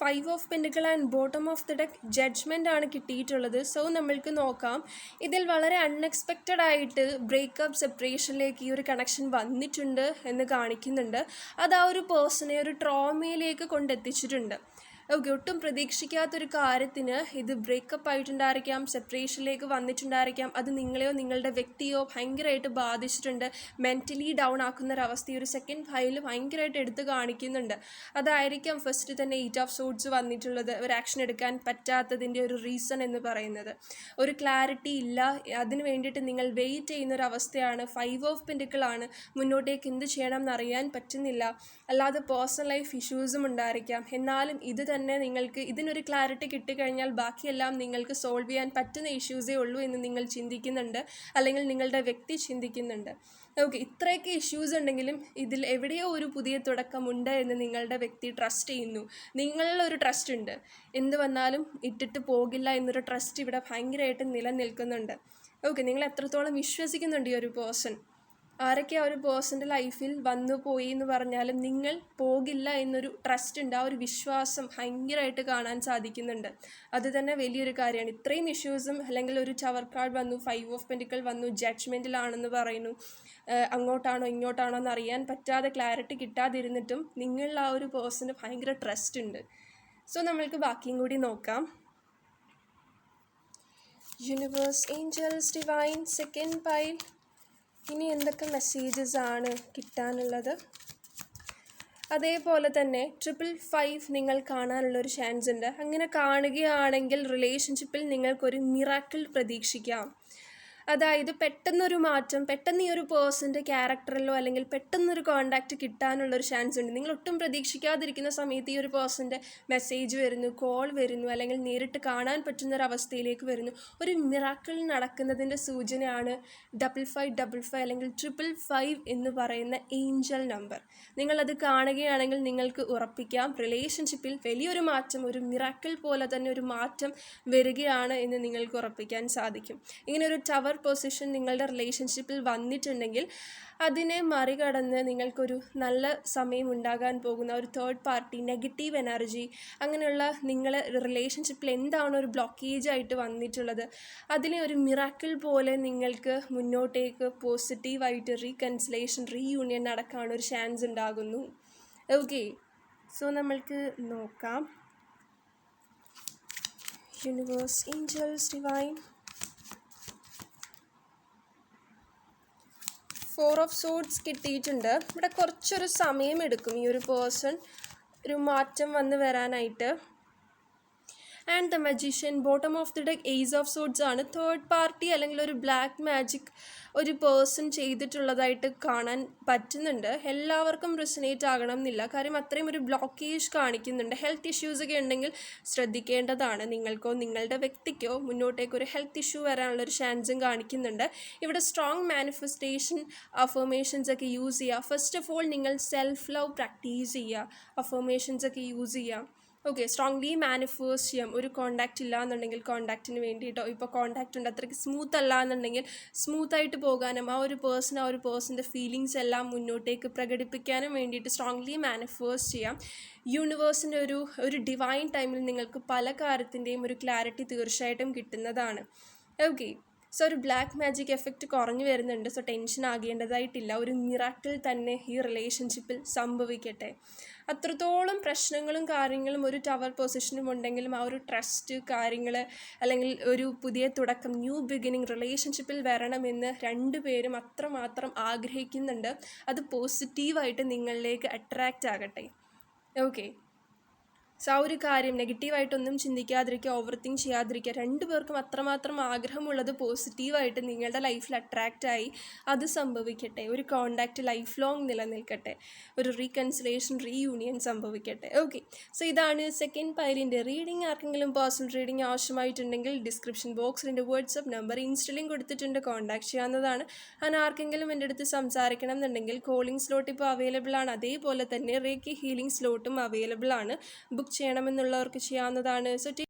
Five of പെൻഡുകൾ and bottom of the deck judgement ആണ് കിട്ടിയിട്ടുള്ളത്. സോ നമ്മൾക്ക് നോക്കാം. ഇതിൽ വളരെ അൺഎക്സ്പെക്റ്റഡ് ആയിട്ട് ബ്രേക്കപ്പ് സെപ്പറേഷനിലേക്ക് ഈ ഒരു കണക്ഷൻ വന്നിട്ടുണ്ട് എന്ന് കാണിക്കുന്നുണ്ട്. അത് ആ ഒരു പേഴ്സണെ ഒരു ട്രോമയിലേക്ക് കൊണ്ടെത്തിച്ചിട്ടുണ്ട്. ഓക്കെ ഒട്ടും പ്രതീക്ഷിക്കാത്തൊരു കാര്യത്തിന് ഇത് ബ്രേക്കപ്പ് ആയിട്ടുണ്ടായിരിക്കാം സെപ്പറേഷനിലേക്ക് വന്നിട്ടുണ്ടായിരിക്കാം. അത് നിങ്ങളെയോ നിങ്ങളുടെ വ്യക്തിയോ ഭയങ്കരമായിട്ട് ബാധിച്ചിട്ടുണ്ട്. മെന്റലി ഡൗൺ ആക്കുന്ന ഒരു അവസ്ഥ ഒരു സെക്കൻഡ് ഫയൽ ഭയങ്കരമായിട്ട് എടുത്ത് കാണിക്കുന്നുണ്ട്. അതായിരിക്കാം ഫസ്റ്റ് തന്നെ എയ്റ്റ് ഓഫ് സോഡ്സ് വന്നിട്ടുള്ളത് ഒരു ആക്ഷൻ എടുക്കാൻ പറ്റാത്തതിന്റെ ഒരു റീസൺ എന്ന് പറയുന്നത്. ഒരു ക്ലാരിറ്റി ഇല്ല അതിന് വേണ്ടിയിട്ട് നിങ്ങൾ വെയിറ്റ് ചെയ്യുന്ന ഒരു അവസ്ഥയാണ് ഫൈവ് ഓഫ് പെൻഡിക്കിളാണ് മുന്നോട്ടേക്ക് എന്ത് ചെയ്യണം എന്നറിയാൻ പറ്റുന്നില്ല. അല്ലാതെ പേഴ്സണൽ ലൈഫ് ഇഷ്യൂസും ഉണ്ടായിരിക്കാം. എന്നാലും ഇത് തന്നെ നിങ്ങൾക്ക് ഇതിനൊരു ക്ലാരിറ്റി കിട്ടിക്കഴിഞ്ഞാൽ ബാക്കിയെല്ലാം നിങ്ങൾക്ക് സോൾവ് ചെയ്യാൻ പറ്റുന്ന ഇഷ്യൂസേ ഉള്ളൂ എന്ന് നിങ്ങൾ ചിന്തിക്കുന്നുണ്ട്. അല്ലെങ്കിൽ നിങ്ങളുടെ വ്യക്തി ചിന്തിക്കുന്നുണ്ട്. ഓക്കെ ഇത്രയൊക്കെ ഇഷ്യൂസ് ഉണ്ടെങ്കിലും ഇതിൽ എവിടെയോ ഒരു പുതിയ തുടക്കമുണ്ട് എന്ന് നിങ്ങളുടെ വ്യക്തി ട്രസ്റ്റ് ചെയ്യുന്നു. നിങ്ങളിലൊരു ട്രസ്റ്റ് ഉണ്ട്. എന്ത് വന്നാലും ഇട്ടിട്ട് പോകില്ല എന്നൊരു ട്രസ്റ്റ് ഇവിടെ ഭയങ്കരമായിട്ട് നിലനിൽക്കുന്നുണ്ട്. ഓക്കെ നിങ്ങൾ എത്രത്തോളം വിശ്വസിക്കുന്നുണ്ട് ഈ ഒരു പേഴ്സൺ ആരൊക്കെ ആ ഒരു പേഴ്സന്റെ ലൈഫിൽ വന്നു പോയി എന്ന് പറഞ്ഞാലും നിങ്ങൾ പോകില്ല എന്നൊരു ട്രസ്റ്റ് ഉണ്ട് ആ ഒരു വിശ്വാസം ഭയങ്കരമായിട്ട് കാണാൻ സാധിക്കുന്നുണ്ട്. അത് തന്നെ വലിയൊരു കാര്യമാണ്. ഇത്രയും ഇഷ്യൂസും അല്ലെങ്കിൽ ഒരു ചവർ കാർഡ് വന്നു ഫൈവ് ഓഫ് പെന്റിക്കൽ വന്നു ജഡ്ജ്മെന്റിലാണെന്ന് പറയുന്നു അങ്ങോട്ടാണോ ഇങ്ങോട്ടാണോ എന്ന് അറിയാൻ പറ്റാതെ ക്ലാരിറ്റി കിട്ടാതിരുന്നിട്ടും നിങ്ങളിൽ ആ ഒരു പേഴ്സണ് ഭയങ്കര ട്രസ്റ്റ് ഉണ്ട്. സോ നമ്മൾക്ക് ബാക്കിയും കൂടി നോക്കാം. Universe angels divine second pile ഇനി എന്തൊക്കെ മെസ്സേജസ് ആണ് കിട്ടാനുള്ളത്? അതേപോലെ തന്നെ ട്രിപ്പിൾ ഫൈവ് നിങ്ങൾ കാണാനുള്ള ഒരു ചാൻസ് ഉണ്ട്. അങ്ങനെ കാണുകയാണെങ്കിൽ റിലേഷൻഷിപ്പിൽ നിങ്ങൾക്കൊരു മിറാക്കിൾ പ്രതീക്ഷിക്കാം. അതായത് പെട്ടെന്നൊരു മാറ്റം പെട്ടെന്ന് ഈ ഒരു പേഴ്സന്റെ ക്യാരക്ടറിലോ അല്ലെങ്കിൽ പെട്ടെന്നൊരു കോണ്ടാക്റ്റ് കിട്ടാനുള്ളൊരു ചാൻസ് ഉണ്ട്. നിങ്ങൾ ഒട്ടും പ്രതീക്ഷിക്കാതിരിക്കുന്ന സമയത്ത് ഈ ഒരു പേഴ്സന്റെ മെസ്സേജ് വരുന്നു കോൾ വരുന്നു അല്ലെങ്കിൽ നേരിട്ട് കാണാൻ പറ്റുന്ന ഒരു അവസ്ഥയിലേക്ക് വരുന്നു. ഒരു മിറാക്കിൾ നടക്കുന്നതിന്റെ സൂചനയാണ് ഡബിൾ ഫൈവ് ഡബിൾ ഫൈവ് അല്ലെങ്കിൽ ട്രിപ്പിൾ ഫൈവ് എന്ന് പറയുന്ന ഏഞ്ചൽ നമ്പർ നിങ്ങളത് കാണുകയാണെങ്കിൽ നിങ്ങൾക്ക് ഉറപ്പിക്കാം. റിലേഷൻഷിപ്പിൽ വലിയൊരു മാറ്റം ഒരു മിറാക്കിൾ പോലെ തന്നെ ഒരു മാറ്റം വരികയാണ് എന്ന് നിങ്ങൾക്ക് ഉറപ്പിക്കാൻ സാധിക്കും. ഇങ്ങനെ ഒരു ടവർ പൊസിഷൻ നിങ്ങളുടെ റിലേഷൻഷിപ്പിൽ വന്നിട്ടുണ്ടെങ്കിൽ അതിനെ മറികടന്ന് നിങ്ങൾക്കൊരു നല്ല സമയം ഉണ്ടാകാൻ പോകുന്ന ഒരു തേർഡ് പാർട്ടി നെഗറ്റീവ് എനർജി അങ്ങനെയുള്ള നിങ്ങളെ റിലേഷൻഷിപ്പിൽ എന്താണ് ഒരു ബ്ലോക്കേജ് ആയിട്ട് വന്നിട്ടുള്ളത്? അതിനെ ഒരു മിറാക്കിൾ പോലെ നിങ്ങൾക്ക് മുന്നോട്ടേക്ക് പോസിറ്റീവായിട്ട് റീകൺസിലേഷൻ റീയൂണിയൻ നടക്കാനൊരു ചാൻസ് ഉണ്ടാകുന്നു. ഓക്കെ സോ നമ്മൾക്ക് നോക്കാം. Universe angels divine four of swords കിട്ടിയിട്ടുണ്ട്. ഇവിടെ കുറച്ചൊരു സമയം എടുക്കും ഈ ഒരു പേഴ്സൺ ഒരു മാറ്റം വന്ന് വരാനായിട്ട്. And the magician bottom of the deck ace of swords ആണ്. തേർഡ് പാർട്ടി അല്ലെങ്കിൽ ഒരു ബ്ലാക്ക് മാജിക് ഒരു പേഴ്സൺ ചെയ്തിട്ടുള്ളതായിട്ട് കാണാൻ പറ്റുന്നുണ്ട്. എല്ലാവർക്കും റിസനേറ്റ് ആകണം എന്നില്ല. കാര്യം അത്രയും ഒരു ബ്ലോക്കേജ് കാണിക്കുന്നുണ്ട്. ഹെൽത്ത് ഇഷ്യൂസ് ഒക്കെ ഉണ്ടെങ്കിൽ ശ്രദ്ധിക്കേണ്ടതാണ് നിങ്ങൾക്കോ നിങ്ങളുടെ വ്യക്തിക്കോ. മുന്നോട്ടേക്ക് ഒരു ഹെൽത്ത് ഇഷ്യൂ വരാനുള്ളൊരു ചാൻസും കാണിക്കുന്നുണ്ട്. ഇവിടെ സ്ട്രോങ് മാനിഫെസ്റ്റേഷൻ അഫർമേഷൻസ് ഒക്കെ യൂസ് ചെയ്യുക. ഫസ്റ്റ് ഓഫ് ഓൾ നിങ്ങൾ സെൽഫ് ലവ് പ്രാക്ടീസ് ചെയ്യുക. അഫർമേഷൻസ് ഒക്കെ യൂസ് ചെയ്യുക. ഓക്കെ സ്ട്രോങ്ലി മാനിഫേഴ്സ് ചെയ്യാം ഒരു കോണ്ടാക്റ്റ് ഇല്ല എന്നുണ്ടെങ്കിൽ കോണ്ടാക്റ്റിന് വേണ്ടിയിട്ടോ ഇപ്പോൾ കോണ്ടാക്റ്റ് ഉണ്ട് അത്രയ്ക്ക് സ്മൂത്ത് അല്ല എന്നുണ്ടെങ്കിൽ സ്മൂത്തായിട്ട് പോകാനും ആ ഒരു പേഴ്സൺ ആ ഒരു പേഴ്സന്റെ ഫീലിങ്സ് എല്ലാം മുന്നോട്ടേക്ക് പ്രകടിപ്പിക്കാനും വേണ്ടിയിട്ട് സ്ട്രോങ്ലി മാനിഫേഴ്സ് ചെയ്യാം. യൂണിവേഴ്സിന്റെ ഒരു ഒരു ഡിവൈൻ ടൈമിൽ നിങ്ങൾക്ക് പല കാര്യത്തിന്റെയും ഒരു ക്ലാരിറ്റി തീർച്ചയായിട്ടും കിട്ടുന്നതാണ്. ഓക്കെ സോ ഒരു ബ്ലാക്ക് മാജിക് എഫക്റ്റ് കുറഞ്ഞു വരുന്നുണ്ട് സോ ടെൻഷൻ ആകേണ്ടതായിട്ടില്ല ഒരു മിറാക്കിൾ തന്നെ ഈ റിലേഷൻഷിപ്പിൽ സംഭവിക്കട്ടെ. അത്രത്തോളം പ്രശ്നങ്ങളും കാര്യങ്ങളും ഒരു ടവർ പൊസിഷനും ഉണ്ടെങ്കിലും ആ ഒരു ട്രസ്റ്റ് കാര്യങ്ങൾ അല്ലെങ്കിൽ ഒരു പുതിയ തുടക്കം ന്യൂ ബിഗിനിങ് റിലേഷൻഷിപ്പിൽ വരണമെന്ന് രണ്ടുപേരും അത്രമാത്രം ആഗ്രഹിക്കുന്നുണ്ട്. അത് പോസിറ്റീവായിട്ട് നിങ്ങളിലേക്ക് അട്രാക്റ്റ് ആകട്ടെ. ഓക്കെ സോ ആ ഒരു കാര്യം നെഗറ്റീവായിട്ടൊന്നും ചിന്തിക്കാതിരിക്കുക ഓവർ തിങ്ക് ചെയ്യാതിരിക്കുക രണ്ടു പേർക്കും അത്രമാത്രം ആഗ്രഹമുള്ളത് പോസിറ്റീവായിട്ട് നിങ്ങളുടെ ലൈഫിൽ അട്രാക്റ്റായി അത് സംഭവിക്കട്ടെ. ഒരു കോണ്ടാക്റ്റ് ലൈഫ് ലോങ് നിലനിൽക്കട്ടെ. ഒരു റീകൺസിലേഷൻ റീയൂണിയൻ സംഭവിക്കട്ടെ. ഓക്കെ സോ ഇതാണ് സെക്കൻഡ് പൈലിന്റെ റീഡിംഗ് ആർക്കെങ്കിലും പേഴ്സണൽ റീഡിംഗ് ആവശ്യമായിട്ടുണ്ടെങ്കിൽ ഡിസ്ക്രിപ്ഷൻ ബോക്സിൽ എന്റെ വാട്സപ്പ് നമ്പർ ഇൻസ്റ്റലിംഗ് കൊടുത്തിട്ടുണ്ട്. കോൺടാക്ട് ചെയ്യാവുന്നതാണ്. അങ്ങനെ ആർക്കെങ്കിലും എന്റെ അടുത്ത് സംസാരിക്കണം എന്നുണ്ടെങ്കിൽ കോളിംഗ് സ്ലോട്ട് ഇപ്പോൾ അവൈലബിൾ ആണ്. അതേപോലെ തന്നെ റേക്കി ഹീലിംഗ് സ്ലോട്ടും അവൈലബിൾ ആണ്. ബുക്ക് ചെയ്യണമെന്നുള്ളവർക്ക് ചെയ്യാവുന്നതാണ്. സോ